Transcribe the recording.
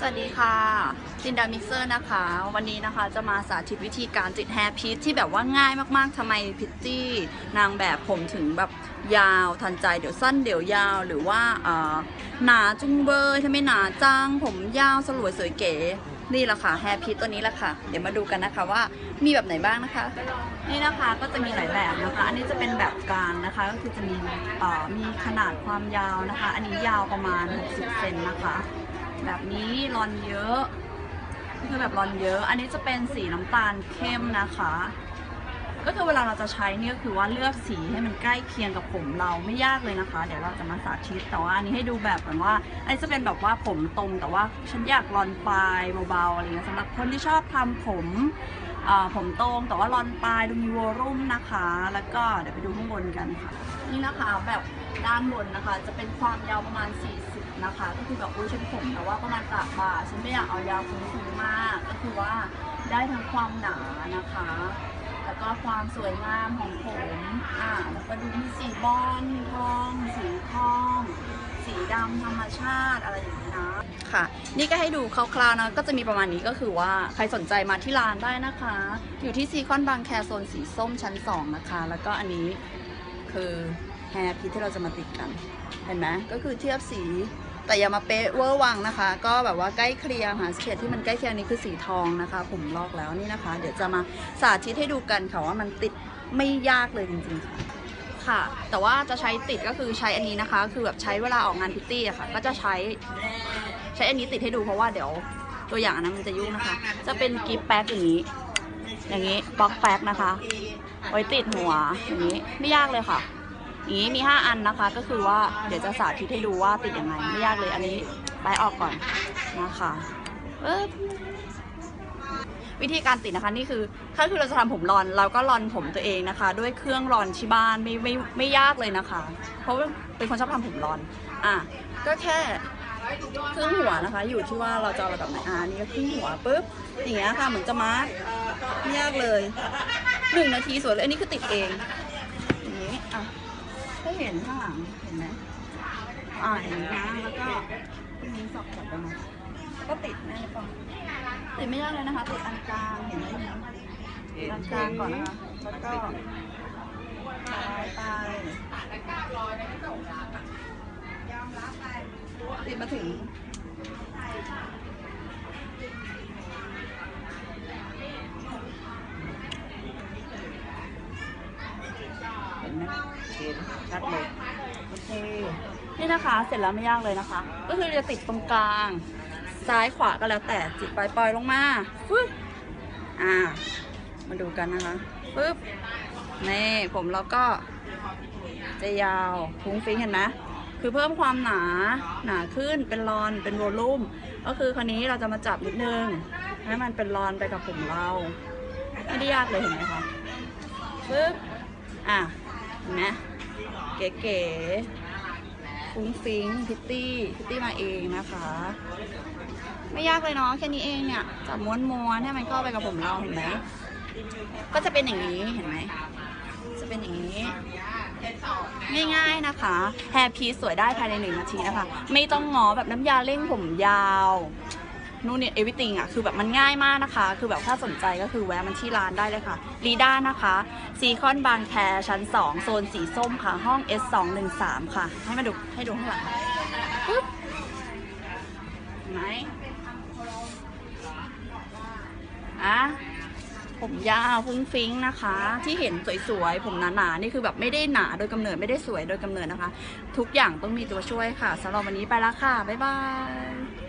สวัสดีค่ะจินดามิกเซอร์นะคะ วันนี้นะคะจะมาสาธิตวิธีการติดแฮร์พีทที่แบบว่าง่ายมากๆทำไมพิตตี้นางแบบผมถึงแบบยาวทันใจเดี๋ยวสั้นเดี๋ยวยาวหรือว่าเออหนาจุงเบยถ้าไม่หนาจังผมยาวสลวยสวยเก๋นี่แหละค่ะแฮร์พีทตัวนี้แหละค่ะ เดี๋ยวมาดูกันนะคะว่ามีแบบไหนบ้างนะคะ นี่นะคะก็จะมีหลายแบบนะคะ อันนี้จะเป็นแบบกลางนะคะ ก็คือจะมีเออมีขนาดความยาวนะคะ อันนี้ยาวประมาณ60เซนนะคะ แบบนี้รอนเยอะ คือแบบรอนเยอะ อันนี้จะเป็นสีน้ำตาลเข้มนะคะ ก็คือเวลาเราจะใช้เนี่ยก็คือว่าเลือกสีให้มันใกล้เคียงกับผมเราไม่ยากเลยนะคะ เดี๋ยวเราจะมาสาธิตแต่ว่าอันนี้ให้ดูแบบเหมือนว่าอันนี้จะเป็นแบบว่าผมตรงแต่ว่าฉันอยากรอนปลายเบาๆอะไรเงี้ยสำหรับคนที่ชอบทำผมอ่าผมตรงแต่ว่ารอนปลายดูมีวอลลุ่มนะคะ แล้วก็เดี๋ยวไปดูข้างบนกันค่ะ นี่นะคะแบบด้านบนนะคะ จะเป็นความยาวประมาณ 40 นะคะ ก็คือแบบอุ้ยฉันผมแต่ว่าประมาณกากบ่าฉันไม่อยากเอายาวฟุ้งๆมาก ก็คือว่าได้ทั้งความหนานะคะ แล้วก็ความสวยงามของผมอ่าแล้วก็ดูมีสีบอลทอง สีทอง สีดำธรรมชาติอะไรอย่างนี้นะ ค่ะ นี่ก็ให้ดูคร่าวๆนะ ก็จะมีประมาณนี้ก็คือว่าใครสนใจมาที่ร้านได้นะคะ อยู่ที่ซีคอนบางแคโซนสีส้มชั้น 2 นะคะ แล้วก็อันนี้คือแฮร์พิทที่เราจะมาติดกัน เห็นไหมก็คือเทียบสี แต่อย่ามาเป๊ะเวอร์วังนะคะ ก็แบบว่าใกล้เคลียร์หาเฉดที่มันใกล้เคลียงนี้คือสีทองนะคะ ผมลอกแล้วนี่นะคะ เดี๋ยวจะมาสาธิตให้ดูกันค่ะว่ามันติดไม่ยากเลยจริงๆค่ะค่ะ แต่ว่าจะใช้ติดก็คือใช้อันนี้นะคะ คือแบบใช้เวลาออกงานพิตตี้อะค่ะ ก็จะใช้ใช้อันนี้ติดให้ดูเพราะว่าเดี๋ยวตัวอย่างอันนั้นมันจะยุ่งนะคะ จะเป็นกิฟต์แป๊กอย่างนี้อย่างนี้บล็อกแป๊กนะคะ ไว้ติดหัวอย่างนี้ไม่ยากเลยค่ะ อย่างนี้มี 5 อันนะคะ ก็คือว่าเดี๋ยวจะสาธิตให้ดูว่าติดยังไงไม่ยากเลยอันนี้ไปออกก่อนนะคะปึ๊บวิธีการติดนะคะนี่คือถ้าคือเราจะทำผมรอนเราก็รอนผมตัวเองนะคะ ด้วยเครื่องรอนที่บ้านไม่ไม่ไม่ยากเลยนะคะ เพราะเป็นคนชอบทำผมรอนอะก็แค่ครึ่งหัวนะคะ อยู่ที่ว่าเราจะเอาระดับไหนอ่านี่ก็ครึ่งหัวปุ๊บอย่างเงี้ยค่ะเหมือนจะมาร์กไม่ยากเลยหนึ่งนาทีสวยเลยอันนี้คือติดเอง ถ้าเห็นข้างหลังเห็นไหมอ่าอย่างนี้นะแล้วก็ตรงนี้สอบกลับไปมาก็ติดแน่เลยป่ะติดไม่ยากเลยนะคะติดอันกลางเห็นไหมอันกลางก่อนนะคะแล้วก็ปลายไปติดมาถึงเห็นไหม เห็นชัดเลยโอเคนี่นะคะ เสร็จแล้วไม่ยากเลยนะคะ ก็คือจะติดตรงกลาง ซ้ายขวาก็แล้วแต่จิตปล่อยลงมาฟึ๊บอ่า มาดูกันนะคะฟึ๊บนี่ผมเราก็ จะยาวฟุ้งฟิ้งเห็นไหมคือเพิ่มความหนาหนาขึ้นเป็นรอนเป็นโวลูมก็คือคราวนี้เราจะมาจับนิดนึงให้มันเป็นรอนไปกับผมเราไม่ได้ยากเลยเห็นไหมคะปึ๊บอะเห็นไหม เก๋ๆฟุ้งฟิ้งพิตตี้พิตตี้มาเองนะคะ ไม่ยากเลยเนาะแค่นี้เองเนี่ยจับม้วนๆให้มันเข้าไปกับผมเราเห็นไหมก็จะเป็นอย่างนี้เห็นไหมจะเป็นอย่างนี้ ง่ายๆนะคะแฮร์พีสวยได้ภายในหนึ่งนาทีนะคะ ไม่ต้องงอแบบน้ำยาเร่งผมยาว นู่นเนี่ยเอวิติงอะคือแบบมันง่ายมากนะคะ คือแบบถ้าสนใจก็คือแวะมันที่ร้านได้เลยค่ะลีด้านะคะซีคอนบางแคชั้น 2 โซนสีส้มค่ะ ห้อง S213 ค่ะ ให้มาดูให้ดูข้างหลังปึ๊บเห็นไหมอะผมยาวฟุ้งฟิ้งนะคะ ที่เห็นสวยๆ ผมหนาๆ นี่คือแบบไม่ได้หนาโดยกำเนิดไม่ได้สวยโดยกำเนิดนะคะ ทุกอย่างต้องมีตัวช่วยค่ะสำหรับวันนี้ไปล้วค่ะ บ๊ายบาย